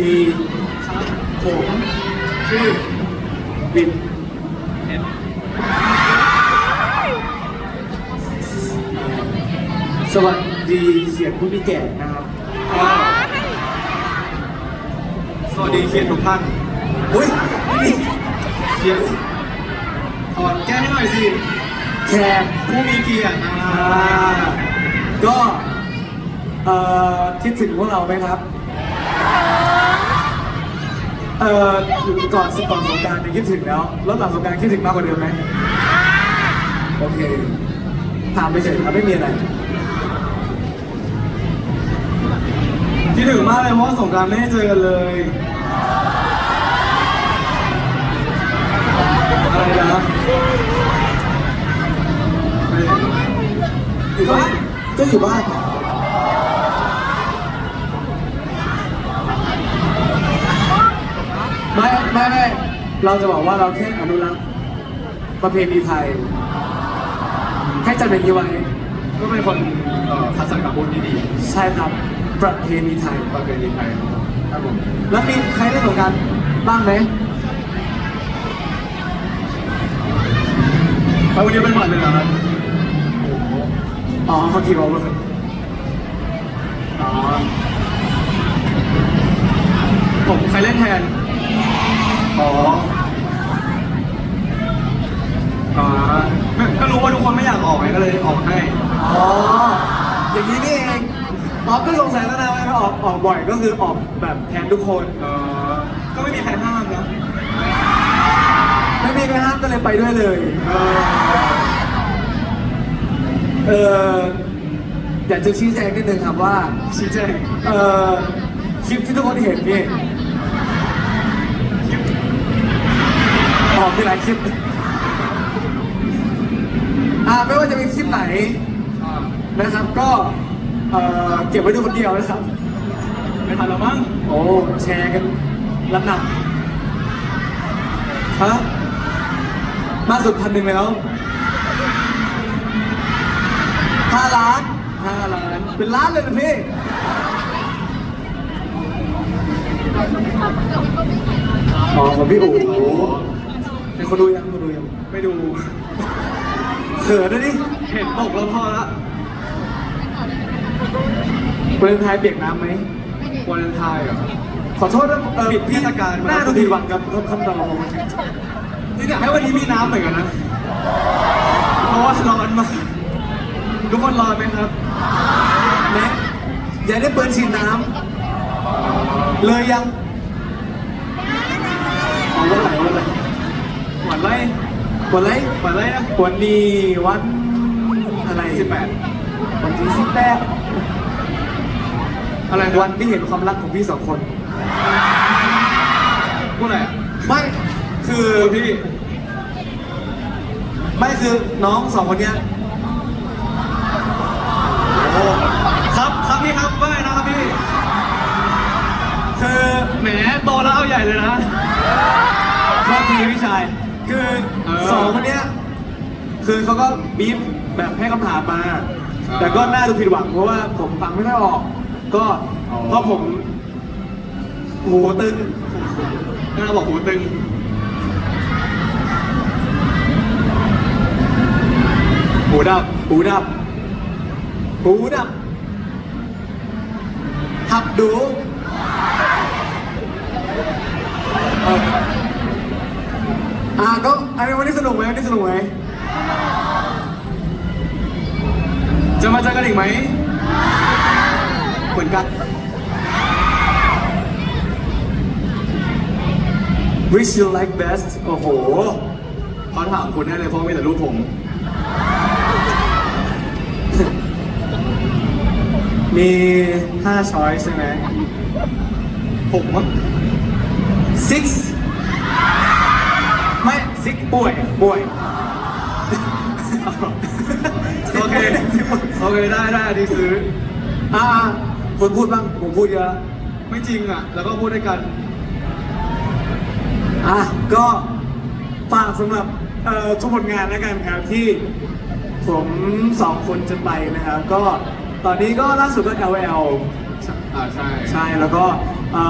ดีครับผมชื่อบินเอ็ดสวัสดีเสียงผู้มีแก่นะครับอ่าสวัสดีเขียนทุกท่านอุ้ยนี่เขียนถอดแก้ให้หน่อยสิแขกผู้มีเกียรติอ่าอ่าก็เอ่อคิดถึงพวกเราไหมครับ เอ่อก่อนก่อนสงกรารเนี่ยคิดถึงแล้ว แล้วหลังสงกรารคิดถึงมากกว่าเดิมไหมโอเคถามไปเฉยครับไม่มีอะไรคิดถึงมากเลยเพราะว่าสงกรารไม่ได้เจอกันเลยอะไรนะอยู่บ้านก็อยู่บ้านไม่ไไม่เราจะบอกว่าเราแค่อนุรักษ์ประเพณีไทยให้จัดเป็นยีไว้ก็เป็นคนเอ่อคัดสรรคำพูดที่ดีใช่ครับประเพณีไทย ประเพณีไทยครับผมแล้วมีใครได้สงกรารบ้างไหมแล้ววันนี้เป็นวันเลยเหรอครับอ๋อเขาคิดว่าเลยอ๋อผมใครเล่นแทน อ๋ออ๋อไม่ก็รู้ว่าทุกคนไม่อยากออกไงก็เลยออกให้ อ๋อ อย่างนี้นี่เองอ๋อก็สงสัยตั้งนานว่าออกออกบ่อยก็คือออกแบบแทนทุกคน เออก็ไม่มีใครห้ามนะไม่มีใครห้ามก็เลยไปด้วยเลย เออเอออยากจะชี้แจงนิดนึงครับว่า ชี้แจงเออคลิปที่ทุกคนเห็นนี่ออก มีหลายคลิปอ่าไม่ว่าจะเป็นคลิปไหนอ่านะครับ ก็เออเก็บไว้ดูคนเดียวนะครับ ไม่ทันแล้วมั้ง โอ้แชร์กันระหนับฮะมากสุดพันหนึ่งแล้วห้าล้านห้าล้านเป็นล้านเลยนะพี่อ๋อของพี่อู๋ เป็นคนดูยังคนดูยังไม่ดูเขินนะดิเห็นตกแล้วพอละวาเลนไทน์เปียกน้ำไหมวาเลนไทน์เหรอขอโทษนะเออผิดเทศกาลหน้าดูผิดหวังกับคำตอบจริงๆอยากให้วันนี้มีน้ำเหมือนกันนะ เพราะว่าร้อนมากทุกคนร้อนไหมครับแนะ อย่าได้เปิดฉีดน้ำเลยยังเอาวันไหนวันไหน หวานไล่วันไหนหวานไล่อะวันนี้วันอะไรสิบแปดวันที่สิบแปดอะไรวันที่เห็นความรักของพี่สองคนพวกอะไรอะไม่คือพี่ ไม่คือน้องสองคนเนี้ยโอ้ครับครับพี่ครับว่าไงนะครับพี่ คือแหมโตแล้วเอาใหญ่เลยนะโทษทีพี่ชาย คือเออสองคนเนี้ยคือเขาก็บีบแบบให้คำถามมาแต่ก็น่าดูผิดหวังเพราะว่าผมฟังไม่ได้ออก ก็เพราะผมหูตึงน่าบอกหูตึง หูดับหูดับหูดับหับดูเออ อ่าก็อันนี้วันนี้สนุกไหมวันนี้สนุกไหมจะมาเจอกันอีกไหมเหมือนกัน Wish you like best โอ้โหเขาถามคุณแน่เลยเพราะมีแต่รูปผม มี5 choice ใช่ไหมผมมั้ง six ไม่ six ป่วยป่วย โอเค โอเค ได้ได้อันนี้ซื้อ อ่าคนพูดบ้าง ผมพูดเยอะ ไม่จริงอะ แล้วก็พูดด้วยกัน อะ ก็ฝากสำหรับเอ่อทุกผลงานแล้วกันครับที่ผมสองคนจะไปนะครับ ก็ตอนนี้ก็ล่าสุดก็ LL อ่าใช่ ใช่แล้วก็เอ่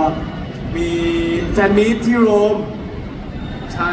อมีแฟนมีตที่โรมใช่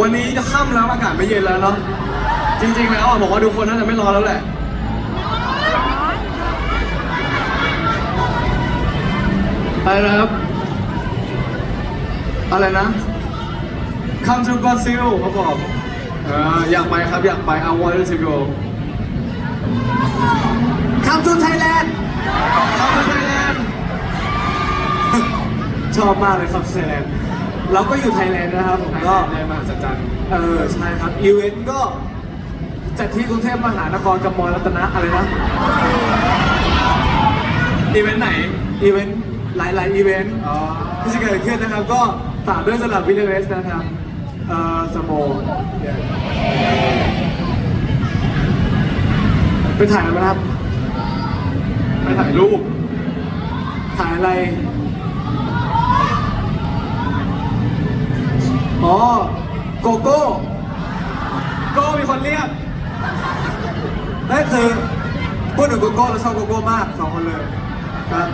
วันนี้จะค่ำแล้วอากาศไม่เย็นแล้วเนาะ จริงๆแล้วอะบอกว่าทุกคนน่าจะไม่รอแล้วแหละ อะไรนะครับ อะไรนะ Come to Brazil เขาบอก เอออยากไปครับอยากไป I want to go Come to Thailand Come to Thailand ชอบมากเลยครับไทยแลนด์เราก็อยู่ไทยแลนด์นะครับผมก็ก็ในมหัศจรรย์เออใช่ครับอีเวนต์ก็จัดที่กรุงเทพมหานครกับมอรัตนะอะไรนะอีเวนต์ไหนอีเวนต์หลายหลายๆอีเวนต์อ๋อ ที่จะเกิดขึ้นนะครับก็ฝากด้วยสำหรับวิดีโอเอสนะครับ เอ่อสโมไปถ่ายอะไรมาครับ ไปถ่ายรูป ถ่ายอะไร อ๋อ โกโก้ โก็มีคนเรียกนั่นคือพูดถึงโกโก้เราชอบโกโก้มากสองคนเลย ครับ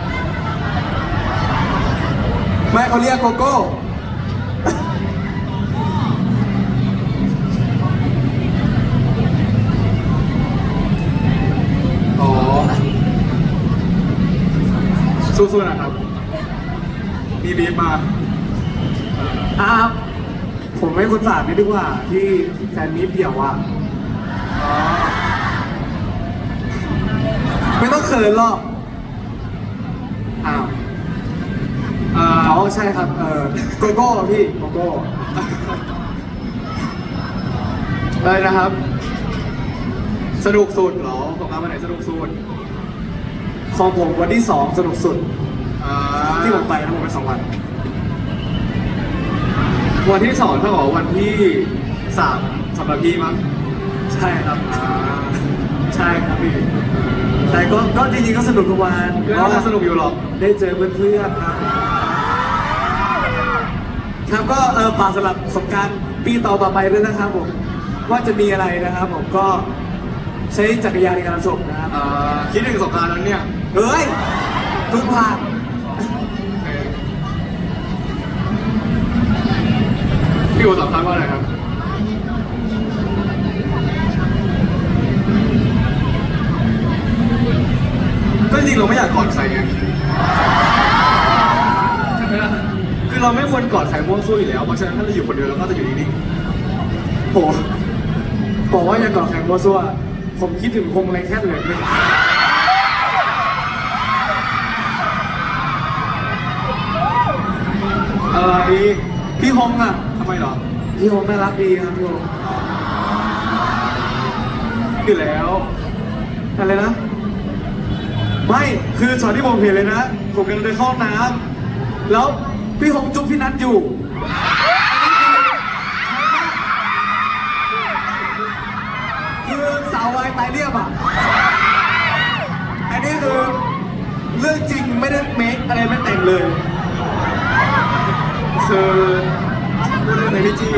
ไม่เขาเรียกโกโก้ สู้ๆนะครับ มีบีบมาอะครับผมให้คุณฝากนิดดีกว่า ที่แฟนมิตรเดี่ยวอะอ๋อไม่ต้องเขินหรอกอ้าวเอ่อ๋ออใช่ครับ เออโกโก้พี่โกโก้อะไรนะครับ สนุกสุดเหรอของงานวันไหนสนุกสุด ของผมวันที่สองสนุกสุด อ่าที่ผมไปนะผมไปสองวัน วันที่สองเท่ากับวันที่สามสำหรับพี่มั้งใช่ครับ อ่าใช่ครับพี่ แต่ก็ก็จริงๆก็สนุกทุกวันก็น่าจะสนุกอยู่หรอก ได้เจอเพื่อนๆครับ ครับก็เออฝากสำหรับสงกรารปีต่อต่อไปด้วยนะครับผม ว่าจะมีอะไรนะครับผมก็ใช้จักรยานในการส่งนะครับ อ่าคิดถึงสงกรารนั้นเนี่ย เฮ้ยเพิ่งผ่านพี่โอตอบทักว่าอะไรครับ ก็จริงเราไม่อยากกอดใครไงใช่ไหมล่ะคือเราไม่ควรกอดใครมั่วซั่วอยู่แล้ว เพราะฉะนั้นถ้าเราอยู่คนเดียวเราก็จะอยู่นิ่งโหบอกว่าอย่าก่อแข่งโมวซัวผมคิดถึงคงไรแค่เลย ฮงอะทำไมเหรอพี่ฮงน่ารักดีครับพี่ฮงอยู่แล้วอะไรนะ ไม่คือช็อตที่ผมเห็นเลยนะผมกำลังเดินเข้าห้องน้ำแล้วพี่ฮงจุ๊บพี่นัทอยู่คือสาววายตายเรียบอะอันนี้คือเรื่องจริงไม่ได้เมคอะไรไม่แต่งเลยคือ จี้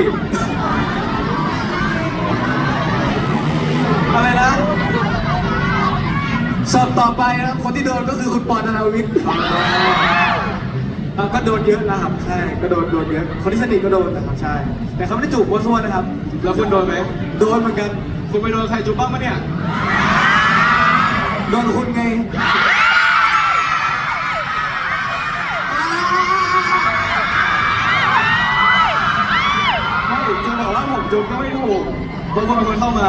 อะไรนะสอบต่อไปนะคนที่โดนก็คือคุณปอนธนาวิทย์อ่าก็โดนเยอะนะครับ ใช่ ก็โดนโดนเยอะ คนที่สนิทก็โดนนะครับ ใช่ แต่เขาไม่ได้จูบมัวซั่วนะครับ แล้วคุณโดนไหม โดนเหมือนกัน คุณไปโดนใครจุ๊บบ้างปะเนี่ย โดนคุณไง บอกว่าผมจุ๊บก็ไม่ถูกบางคนบางคนเข้ามา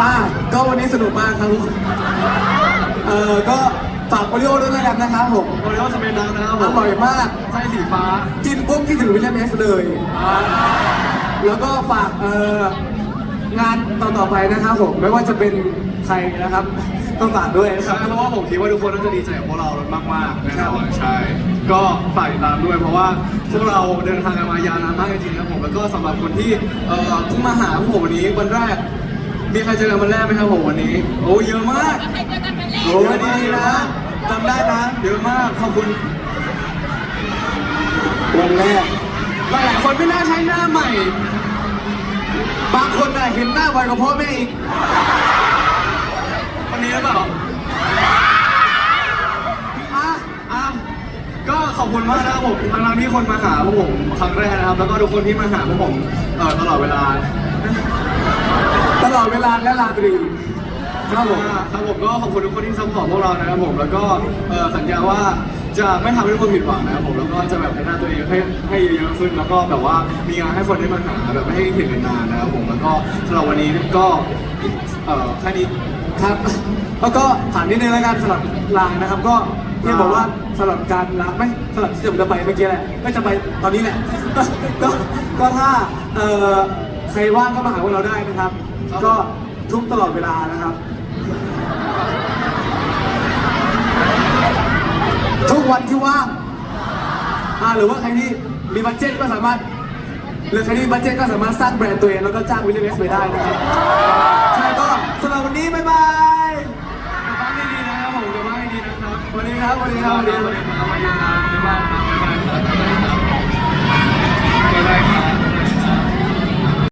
อ่าก็วันนี้สนุกมากครับทุกคนเอ่อก็ฝากโอริโอด้วยแล้วกันนะครับผมโอริโอสเปนดังนะครับผอมร่อยมากไส้สีฟ้ากินปุ๊บคิดถึงวิลเลียมเอสเลยแล้วก็ฝากเอ่องานต่อๆไปนะครับผมไม่ว่าจะเป็นใครนะครับ ต้องฝากด้วยนะคใช่รับ เพราะว่าผมคิดว่าทุกคนน่าจะดีใจกับพวกเรามากๆนะครับใช่ ก็ฝากติดตามด้วยเพราะว่าพวกเราเดินทางกันมายาวนานมากจริงๆนะครับผมแล้วก็สำหรับคนที่เอ่อเพิ่งมาหาพวกผมวันนี้วันแรก มีใครเจอกันวันแรกไหมครับผมวันนี้ โอ้เยอะมากโอ้ยดีๆนะจำได้นะเยอะมากขอบคุณวันแรกหลายๆคนไม่น่าใช้หน้าใหม่ บางคนน่ะเห็นหน้าไวกว่าพ่อแม่อีกวั นี้หรือเปล่าอะอะก็ขอบคุณมากนะครับผมทั้งทที่คนมาหาพวกผมครั้งแรกนะครับ แล้วก็ทุกคนที่มาหาพวกผมเอ่อตลอดเวลา ตลอดเวลาและลาตรี ครับผมครับผมก็ขอบคุณทุกคนที่ซัพพอร์ตพวกเรานะครับผมแล้วก็เอ่อสัญญาว่าจะไม่ทำให้ทุกคนผิดหวังนะครับผมแล้วก็จะแบบพัฒนาตัวเองให้ให้เยอะๆขึ้น แล้วก็แบบว่ามีงานให้คนได้มาหาแบบไม่ให้เห็นกันนานนะครับผมแล้วก็สำหรับวันนี้ก็เอ่อแค่นี้ ครับ แล้วก็ถามนิดนึงแล้วกันสำหรับลางนะครับ ก็ที่บอกว่าสำหรับการลาไม่สำหรับที่ผมจะไปเมื่อกี้แหละไม่จะไปตอนนี้แหละ ก็ก็ถ้าเอ่อใครว่างก็มาหาพวกเราได้นะครับครับ ก็ทุกตลอดเวลานะครับ ทุกวันที่ว่างอ่าหรือว่าใครที่มีบัตเจ็ตก็สามารถหรือใครที่มีบัตเจ็ตก็สามารถสร้างแบรนด์ตัวเองแล้วก็จ้างวิลเลมเอสไปได้นะครับใช่ก็สำหรับวันนี้ ครับสวัสดีครับสวัสดีครับสวัสดีครับสวัสดีครับสวัสดีครับบ๊ายบายครับบ๊ายบายครับบ๊ายบายครับ